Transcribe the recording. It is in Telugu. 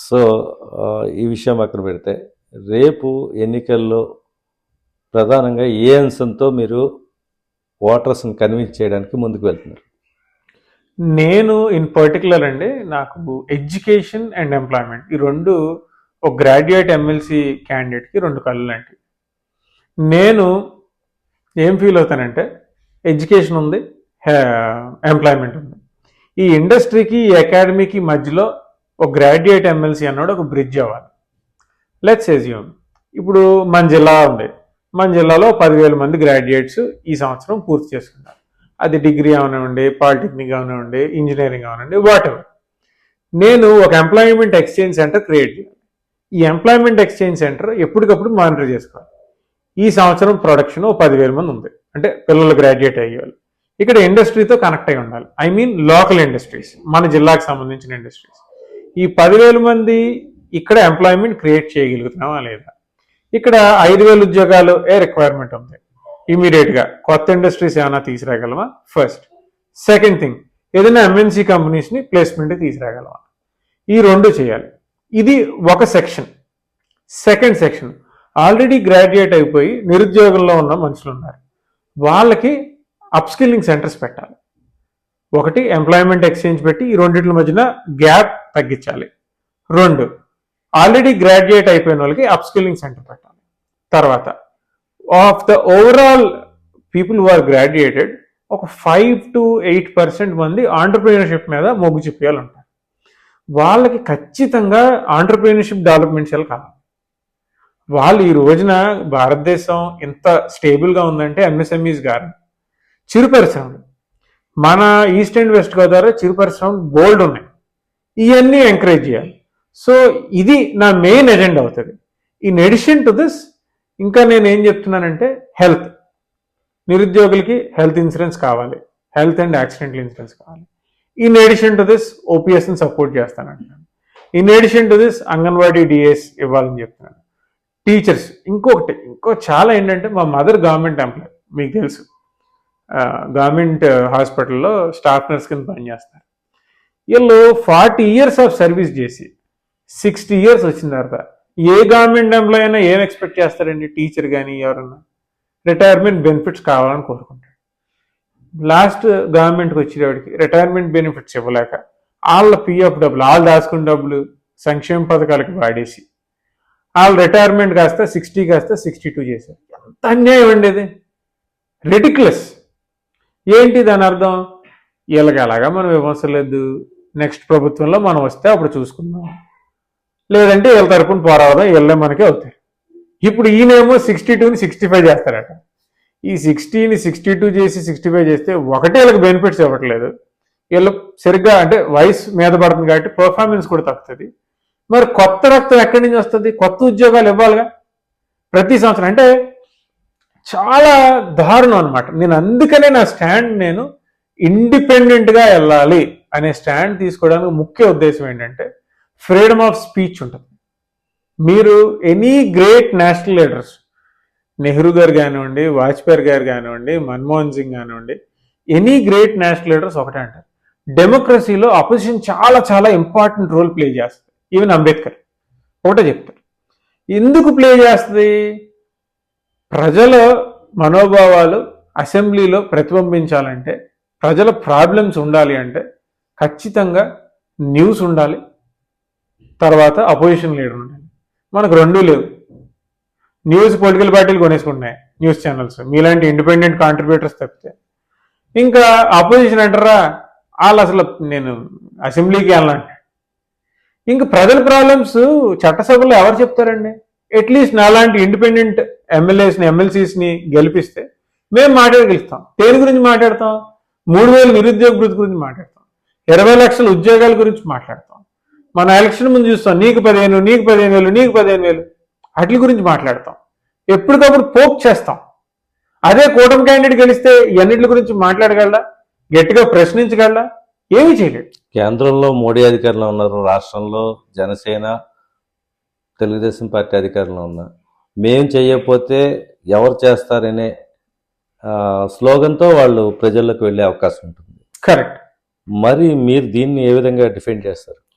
సో ఈ విషయం అక్కడ పెడితే రేపు ఎన్నికల్లో ప్రధానంగా ఏ అంశంతో మీరు ఓటర్స్ని కన్విన్స్ చేయడానికి ముందుకు వెళ్తున్నారు? నేను ఇన్ పర్టికులర్ అండి నాకు ఎడ్యుకేషన్ అండ్ ఎంప్లాయ్మెంట్ ఈ రెండు ఒక గ్రాడ్యుయేట్ ఎమ్మెల్సీ క్యాండిడేట్కి రెండు కళ్ళు లాంటివి. నేను ఏం ఫీల్ అవుతానంటే ఎడ్యుకేషన్ ఉంది ఎంప్లాయ్మెంట్ ఉంది. ఈ ఇండస్ట్రీకి ఈ అకాడమీకి మధ్యలో ఒక గ్రాడ్యుయేట్ ఎమ్మెల్సీ అన్నాడు ఒక బ్రిడ్జ్ అవ్వాలి. లెట్స్ ఎజ్యూమ్ ఇప్పుడు మన జిల్లా ఉంది. మన జిల్లాలో పదివేల మంది గ్రాడ్యుయేట్స్ ఈ సంవత్సరం పూర్తి చేసుకున్నారు. అది డిగ్రీ అవనివ్వండి పాలిటెక్నిక్ అవనివ్వండి ఇంజనీరింగ్ అవనివ్వండి వాటెవర్ నేను ఒక ఎంప్లాయ్మెంట్ ఎక్స్చేంజ్ సెంటర్ క్రియేట్ చేయాలి. ఈ ఎంప్లాయ్మెంట్ ఎక్స్చేంజ్ సెంటర్ ఎప్పటికప్పుడు మానిటర్ చేసుకోవాలి. ఈ సంవత్సరం ప్రొడక్షన్ ఓ పదివేల మంది ఉంది. అంటే పిల్లలు గ్రాడ్యుయేట్ అయ్యేవాళ్ళు ఇక్కడ ఇండస్ట్రీతో కనెక్ట్ అయి ఉండాలి. ఐ మీన్ లోకల్ ఇండస్ట్రీస్ మన జిల్లాకు సంబంధించిన ఇండస్ట్రీస్ ఈ పదివేల మంది ఇక్కడ ఎంప్లాయ్మెంట్ క్రియేట్ చేయగలుగుతున్నామా లేదా? ఇక్కడ ఐదు వేల ఉద్యోగాలు ఏ రిక్వైర్మెంట్ ఉంది? ఇమీడియట్గా కొత్త ఇండస్ట్రీస్ ఏమైనా తీసుకురాగలమా? ఫస్ట్ సెకండ్ థింగ్ ఏదైనా ఎంఎన్సీ కంపెనీస్ని ప్లేస్మెంట్ తీసుకురాగలమా? ఈ రెండు చేయాలి. ఇది ఒక section second section already graduate అయిపోయి నిరుద్యోగంలో ఉన్న మనుషులు ఉన్నారు. వాళ్ళకి అప్స్కిల్లింగ్ సెంటర్స్ పెట్టాలి. ఒకటి ఎంప్లాయ్మెంట్ ఎక్స్చేంజ్ పెట్టి ఈ రెండింటి మధ్యన గ్యాప్ తగ్గించాలి. రెండు ఆల్రెడీ గ్రాడ్యుయేట్ అయిపోయిన వాళ్ళకి అప్స్కిల్లింగ్ సెంటర్ పెట్టాలి. తర్వాత of the overall people who are graduated ఒక ఫైవ్ టు ఎయిట్ పర్సెంట్ మంది ఆంటర్ప్రీనర్షిప్ మీద మొగ్గు చెప్పేయాలి ఉంటారు వాళ్ళకి ఖచ్చితంగా ఆంటర్ప్రీనర్షిప్ డెవలప్మెంట్ చేయాలి కావాలి వాళ్ళు ఈ రోజున భారతదేశం ఎంత స్టేబుల్గా ఉందంటే ఎంఎస్ఎంఈస్ గారు చిరు పరిశ్రమలు మన ఈస్ట్ అండ్ వెస్ట్ గోదావరి చిరు పరిశ్రమలు బోల్డ్ ఉన్నాయి. ఇవన్నీ ఎంకరేజ్ చేయాలి. సో ఇది నా మెయిన్ ఎజెండా అవుతుంది. ఇన్ ఎడిషన్ టు దిస్ ఇంకా నేను ఏం చెప్తున్నానంటే హెల్త్ నిరుద్యోగులకి హెల్త్ ఇన్సూరెన్స్ కావాలి. హెల్త్ అండ్ యాక్సిడెంటల్ ఇన్సూరెన్స్ కావాలి. ఇన్ ఎడిషన్ టు దిస్ ఓపీఎస్ని support చేస్తానంటున్నాను. In addition to this Anganwadi DS ఇవ్వాలని చెప్తున్నాను. టీచర్స్ ఇంకొకటి ఇంకో చాలా ఏంటంటే మా మదర్ గవర్నమెంట్ ఎంప్లాయ్ మీకు తెలుసు. గవర్నమెంట్ హాస్పిటల్లో స్టాఫ్ నర్స్ కింద పనిచేస్తారు. వీళ్ళు ఫార్టీ ఇయర్స్ ఆఫ్ సర్వీస్ చేసి సిక్స్టీ ఇయర్స్ వచ్చిన తర్వాత ఏ గవర్నమెంట్ ఎంప్లాయ్ అయినా ఏం ఎక్స్పెక్ట్ చేస్తారండి? టీచర్ కానీ ఎవరన్నా? రిటైర్మెంట్ బెనిఫిట్స్ కావాలని కోరుకుంటాడు లాస్ట్ గవర్నమెంట్కి వచ్చేవాడికి రిటైర్మెంట్ బెనిఫిట్స్ ఇవ్వలేక వాళ్ళ పిఎఫ్ డబ్బులు వాళ్ళు దాచుకున్న డబ్బులు సంక్షేమ పథకాలకు వాడేసి వాళ్ళు రిటైర్మెంట్ కాస్త సిక్స్టీ కాస్త సిక్స్టీ టూ చేశారు. ఎంత అన్యాయం అండి ఇది? రెటిక్లెస్ ఏంటి దాని అర్థం? వీళ్ళకి ఎలాగా మనం విమర్శలేదు నెక్స్ట్ ప్రభుత్వంలో మనం వస్తే అప్పుడు చూసుకుందాం. లేదంటే వీళ్ళ తరపున పోరాడదాం వీళ్ళే మనకే అవుతాయి. ఇప్పుడు ఈయనేమో సిక్స్టీ టూని సిక్స్టీ ఫైవ్ చేస్తారట. ఈ సిక్స్టీని సిక్స్టీ టూ చేసి సిక్స్టీ ఫైవ్ చేస్తే ఒకటే వీళ్ళకి బెనిఫిట్స్ ఇవ్వట్లేదు. వీళ్ళు సరిగ్గా అంటే వయసు మీద పడుతుంది కాబట్టి పర్ఫార్మెన్స్ కూడా తగ్గుతుంది. మరి కొత్త రక్తం ఎక్కడి నుంచి వస్తుంది? కొత్త ఉద్యోగాలు ఇవ్వాలిగా? ప్రతి సంవత్సరం. అంటే చాలా దారుణం అనమాట నేను అందుకనే నా స్టాండ్ నేను ఇండిపెండెంట్గా వెళ్ళాలి అనే స్టాండ్ తీసుకోవడానికి ముఖ్య ఉద్దేశం ఏంటంటే ఫ్రీడమ్ ఆఫ్ స్పీచ్ ఉంటుంది. మీరు any great national leaders Nehru garu కానివ్వండి వాజ్పేయి గారు కానివ్వండి మన్మోహన్ సింగ్ కానివ్వండి ఎనీ గ్రేట్ నేషనల్ లీడర్స్ ఒకటే అంటారు. డెమోక్రసీలో అపోజిషన్ చాలా చాలా ఇంపార్టెంట్ రోల్ ప్లే చేస్తుంది. ఈవెన్ అంబేద్కర్ ఒకటే చెప్తారు. ఎందుకు ప్లే చేస్తుంది? ప్రజల మనోభావాలు అసెంబ్లీలో ప్రతిబింబించాలంటే ప్రజల ప్రాబ్లమ్స్ ఉండాలి అంటే ఖచ్చితంగా న్యూస్ ఉండాలి తర్వాత అపోజిషన్ లీడర్ ఉండాలి. మనకు రెండూ లేవు. న్యూస్ పొలిటికల్ పార్టీలు కొనేసుకుంటున్నాయి న్యూస్ ఛానల్స్. మీలాంటి ఇండిపెండెంట్ కాంట్రిబ్యూటర్స్ తప్పితే. ఇంకా అపోజిషన్ అంటారా? వాళ్ళు అసలు నేను అసెంబ్లీకి వెళ్ళాలంటే ఇంకా ప్రజల ప్రాబ్లమ్స్ చట్టసభలో ఎవరు చెప్తారండి? అట్లీస్ట్ నాలాంటి ఇండిపెండెంట్ ఎమ్మెల్యేస్ని ఎమ్మెల్సీస్ని గెలిపిస్తే మేము మాట్లాడగలుగుతాం దేని గురించి మాట్లాడతాం? మూడు వేల నిరుద్యోగ వృద్ధి గురించి మాట్లాడతాం. ఇరవై లక్షల ఉద్యోగాల గురించి మాట్లాడతాం. మన ఎలక్షన్ ముందు చూస్తాం. నీకు పదిహేను నీకు పదిహేను వేలు నీకు పదిహేను వేలు. వాటి గురించి మాట్లాడతాం. ఎప్పటికప్పుడు పోక్ చేస్తాం. అదే కూటమి క్యాండిడేట్ గెలిస్తే ఎన్నిటి గురించి మాట్లాడగలరా గట్టిగా ప్రశ్నించగలరా ఏమీ చేయలేడు కేంద్రంలో మోడీ అధికారంలో ఉన్నారు. రాష్ట్రంలో జనసేన తెలుగుదేశం పార్టీ అధికారంలో ఉన్నారు. మేం చేయకపోతే ఎవరు చేస్తారనే స్లోగన్తో వాళ్ళు ప్రజల్లోకి వెళ్ళే అవకాశం ఉంటుంది. కరెక్ట్. మరి మీరు దీన్ని ఏ విధంగా డిఫెండ్ చేస్తారు?